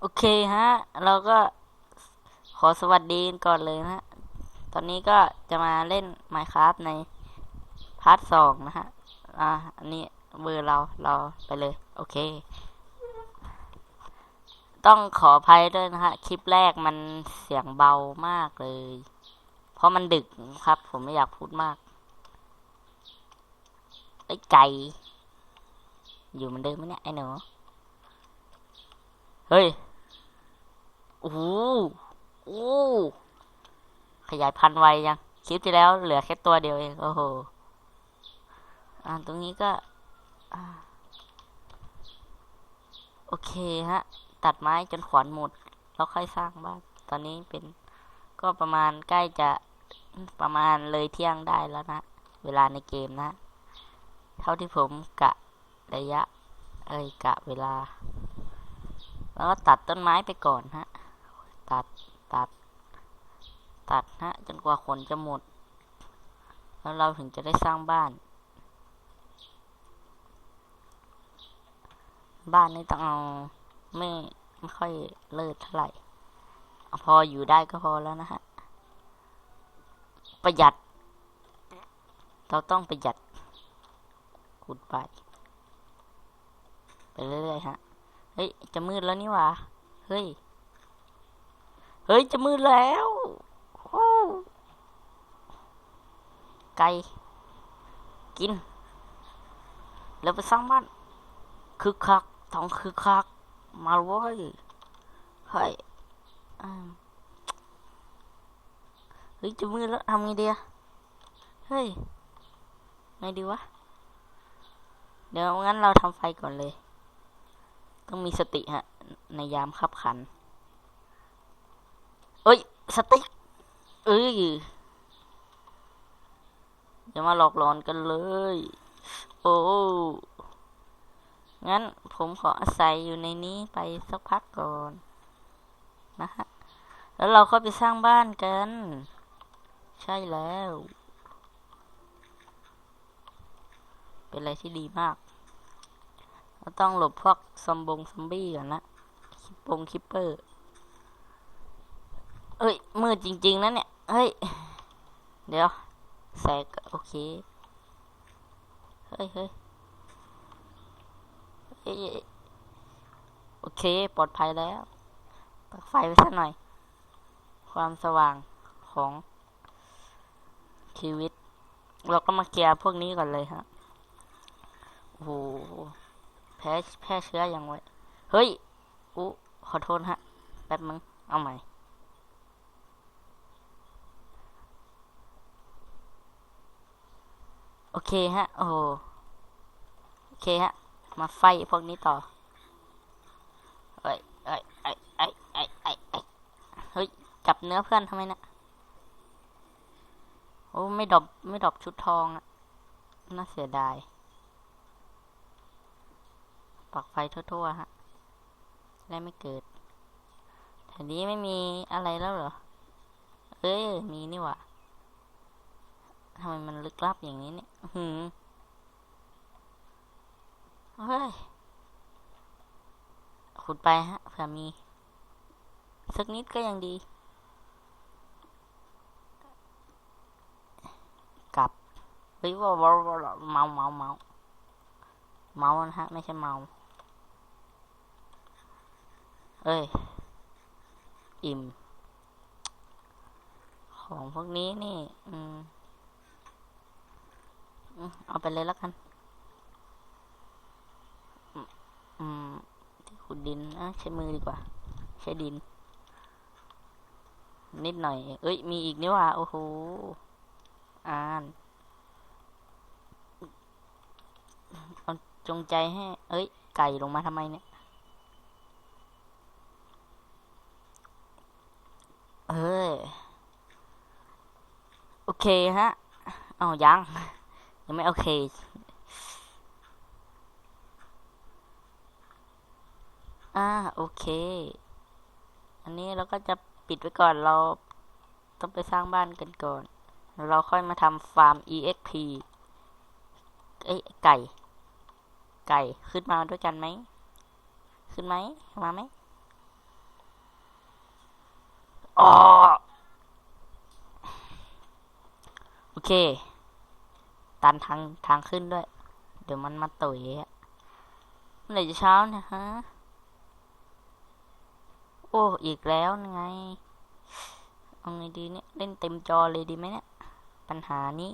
โอเคฮะ เราก็ขอสวัสดีกันก่อนเลยนะ ตอนนี้ก็จะมาเล่น Minecraft ในพาร์ทสองนะฮะ อ่า อันนี้เบอร์เรา เราไปเลย โอเค ต้องขออภัยด้วยนะฮะ คลิปแรกมันเสียงเบามากเลย เพราะมันดึกครับ ผมไม่อยากพูดมากไอ้ไก่ อยู่เหมันเดิมไหมเนี่ยไอ้หนู เฮ้ย โอ้โหโอ้ขยายพันธุ์ไวยังคลิปที่แล้วเหลือแค่ตัวเดียวเอง โอ้โห อ่าตรงนี้ก็ โอเคฮะ ตัดไม้จนขวานหมด แล้วค่อยสร้างบ้าน ตอนนี้เป็นก็ประมาณใกล้จะประมาณเลยเที่ยงได้แล้วนะ เวลาในเกมนะ เท่าที่ผมกะระยะ เอ้ยกะเวลา แล้วก็ตัดต้นไม้ไปก่อนฮะ ตัดตัด ตัดฮะจนกว่าขนจะหมด แล้วเราถึงจะได้สร้างบ้าน บ้านนี้ต้องเอาไม่ไม่ค่อยเลิศเท่าไหร่เอาพออยู่ได้ก็พอแล้วนะฮะ ประหยัด เราต้องประหยัดขุดไป ไปเรื่อยๆฮะ เฮ้ย จะมืดแล้วนี่หว่า เฮ้ย เฮ้ย จะมืดแล้วโอ้ไก่ กิน แล้วไปสร้างบ้าน คึกคักท้องคึกคัก มาเว้ยเฮ้ยเฮ้ย จะมืดแล้วทำไงดีอะเฮ้ย ไงดีวะ เดี๋ยวงั้นเราทำไฟก่อนเลย ต้องมีสติฮะ ในยามขับขัน เอ้ย สติกเอ้ย อย่ามาหลอกหลอนกันเลย โอ้ งั้นผมขออาศัยอยู่ในนี้ไปสักพักก่อน นะฮะ แล้วเราก็ไปสร้างบ้านกัน ใช่แล้ว เป็นอะไรที่ดีมากเราต้องหลบพวกซอมบงซอมบี้ก่อนนะ คิปปงคิปเปอร์ เอ้ย มืดจริง ๆนะเนี่ย เฮ้ย เดี๋ยว แสกโอเคเฮ้ยเฮ้ยเฮ้ยโอเค ปลอดภัยแล้วตัดไฟไปสักหน่อย ความสว่างของชีวิต เราก็มาเคลียร์พวกนี้ก่อนเลยฮะ โอ้โห แพ้แพ้เชื้ออย่างไวเฮ้ยอู้ขอโทษฮะ แป๊บมึง เอาใหม่ โอเคฮะ โอ้โอเคฮะ มาไฟพวกนี้ต่อ เอ้ยอ้ยอ้ยอ้ยอ้ยอ้เฮ้ย จับเนื้อเพื่อนทำไมนะโอ้ ไม่ดอบไม่ดอบชุดทองอะน่าเสียดาย ปักไฟทั่วๆฮะ ได้ไม่เกิดแถวนี้ไม่มีอะไรแล้วเหรอ เอ้ย มีนี่หว่า ทำไมมันลึกลับอย่างนี้เนี่ยหืมเฮ้ย ขุดไปฮะเผื่อมี สักนิดก็ยังดี กลับเฮ้ยว่าว่าวเมาเมาเมาเมานะฮะ ไม่ใช่เมา เอ้ย อิ่ม ของพวกนี้นี่ อืม เอาไปเลยแล้วกัน อืมที่ขุดดินอะใช้มือดีกว่า ใช้ดิน นิดหน่อย เอ้ย มีอีกนี่ว่า โอ้โห อ่านเอาจงใจให้ เอ้ย ไก่ลงมาทำไมเนี่ย เอ้ย โอเคฮะ เอายัง ยังไม่โอเค อ่า โอเค อันนี้เราก็จะปิดไว้ก่อนเราต้องไปสร้างบ้านกันก่อน เราค่อยมาทำฟาร์ม EXP เอ้ยไก่ ไก่ขึ้นมาด้วยกันไหม ขึ้นไหม มาไหมอ๋อโอเค ตันทางทางขึ้นด้วย เดี๋ยวมันมาตุ๋ยอะเมื่อไหร่จะเช้าเนี่ยฮะ โอ้ อีกแล้วไง เอาไงดีเนี่ย เล่นเต็มจอเลยดีไหมเนี่ย ปัญหานี้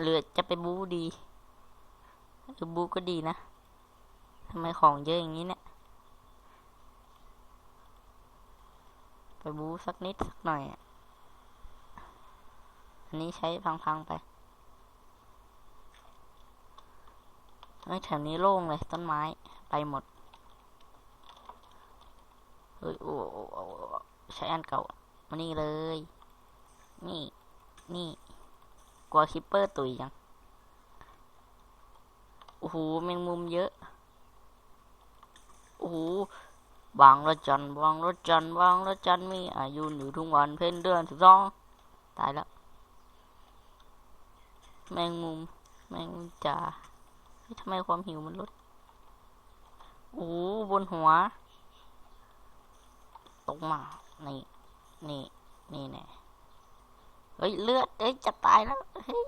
หรือจะไปบูดีหรือบูก็ดีนะทำไมของเยอะอย่างนี้เนี่ย ไปบูสักนิดสักหน่อยอะ อันนี้ใช้พังๆไปเฮ้ยแถวนี้โล่งเลยต้นไม้ไปหมดเฮ้ยโอ้โอ้โอ้โอ้ใช้อันเก่ามานี่เลย นี่ นี่กลัวคิปเปอร์ตุยยังโอ้โหแมงมุมเยอะโอ้โหบางละจันบางละจันบางละจันมีอายุอยู่ทุกวันเพ่นเดือนสิบสองตายแล้ว แมงมุม แมงมุมจ๋าทำไมความหิวมันลด โอ้โหบนหัว ตกมา นี่ นี่ นี่แน่เฮ้ย เลือดเอ้ย จะตายแล้ว เฮ้ย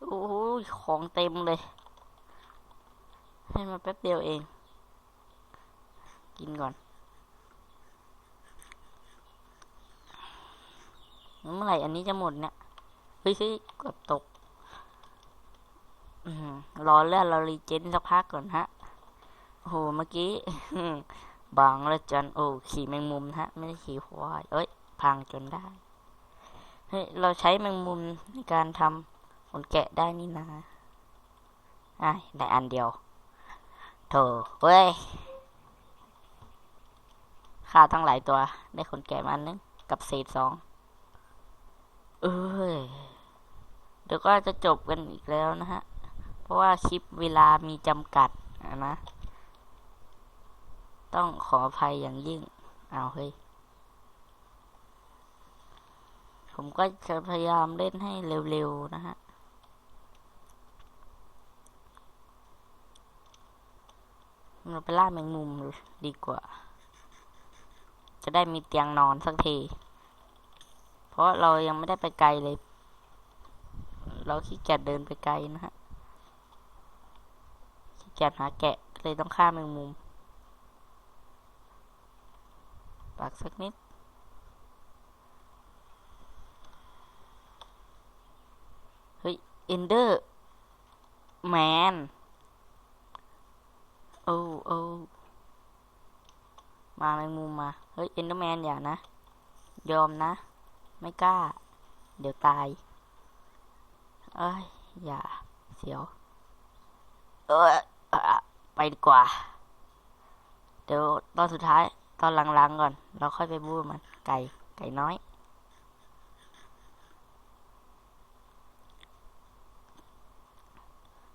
โอ้โหของเต็มเลย ให้มาแป๊บเดียวเอง กินก่อน เมื่อไหร่อันนี้จะหมดเนี่ยเฮ้ยเกือบตกรอเลือดเรารีเจนสักพักก่อนฮะโอ้โหเมื่อกี้บางละจันโอ้ขี่แมงมุมนะฮะ ไม่ได้ขี่ควายเอ้ย พังจนได้เฮ้ยเราใช้แมงมุมในการทำขนแกะได้นี่นะอะได้อันเดียวโถเว้ยค่าทั้งหลายตัว ได้ขนแกะมาอันนึง กับเศษสอง เอ้ยเดี๋ยวก็จะจบกันอีกแล้วนะฮะ เพราะว่าคลิปเวลามีจำกัดนะ ต้องขออภัยอย่างยิ่ง เอาเฮ้ย ผมก็จะพยายามเล่นให้เร็วๆนะฮะเราไปล่าแมงมุมดีกว่า จะได้มีเตียงนอนสักที เพราะเรายังไม่ได้ไปไกลเลย เราขี้เกียจเดินไปไกลนะฮะขี้เกียจหาแกะเลยต้องฆ่าแมงมุมปากสักนิด เฮ้ยเอนเดอร์แมนโอ้โอ้มาแมงมุมมา เฮ้ยเอนเดอร์แมนอย่านะ ยอมนะ ไม่กล้า เดี๋ยวตาย เอ้ย อย่า เสียว เออไปดีกว่า เดี๋ยวตอนสุดท้าย ตอนหลังๆก่อน เราค่อยไปบูดมัน ไก่ ไก่น้อย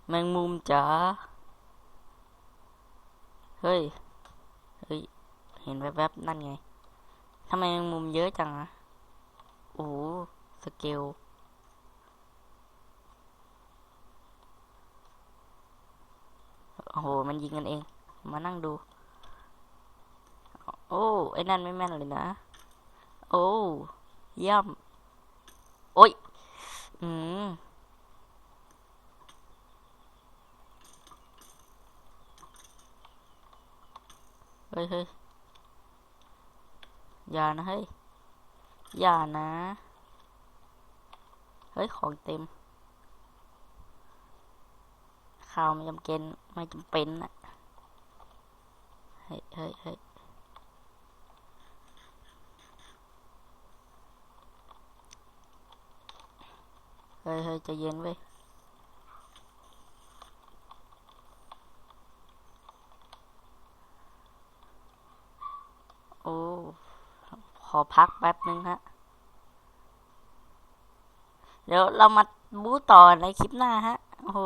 แมงมุมจ๋า เฮ้ย เฮ้ย เห็นแวบๆนั่นไงทำไมแมงมุมเยอะจังอะ อ้สเกลโอ้โห มันยิงกันเอง มานั่งดู โอ้ ไอ้นั่นไม่แม่นเลยนะ โอ้ย่ำโอ้ย อืมเฮ้ยเฮ้ยอย่านะเฮ้ย อย่านะ เฮ้ย ของเต็ม ข่าวไม่จำเป็นไม่จำเป็นอะเฮ้ยเฮ้ยเฮ้ยเฮ้ยจะเย็นเว้ย โอ้ ขอ พักแป๊บนึงฮะ เดี๋ยวเรามาบู๊ต่อในคลิปหน้าฮะ โอ้โห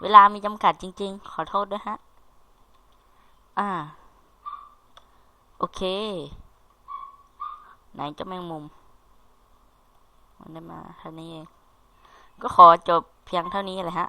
เวลามีจำกัดจริง ๆ ขอโทษด้วยฮะ อ่า โอเค ไหนจะแมงมุม มันได้มาเท่านี้เอง ก็ขอจบเพียงเท่านี้เลยฮะ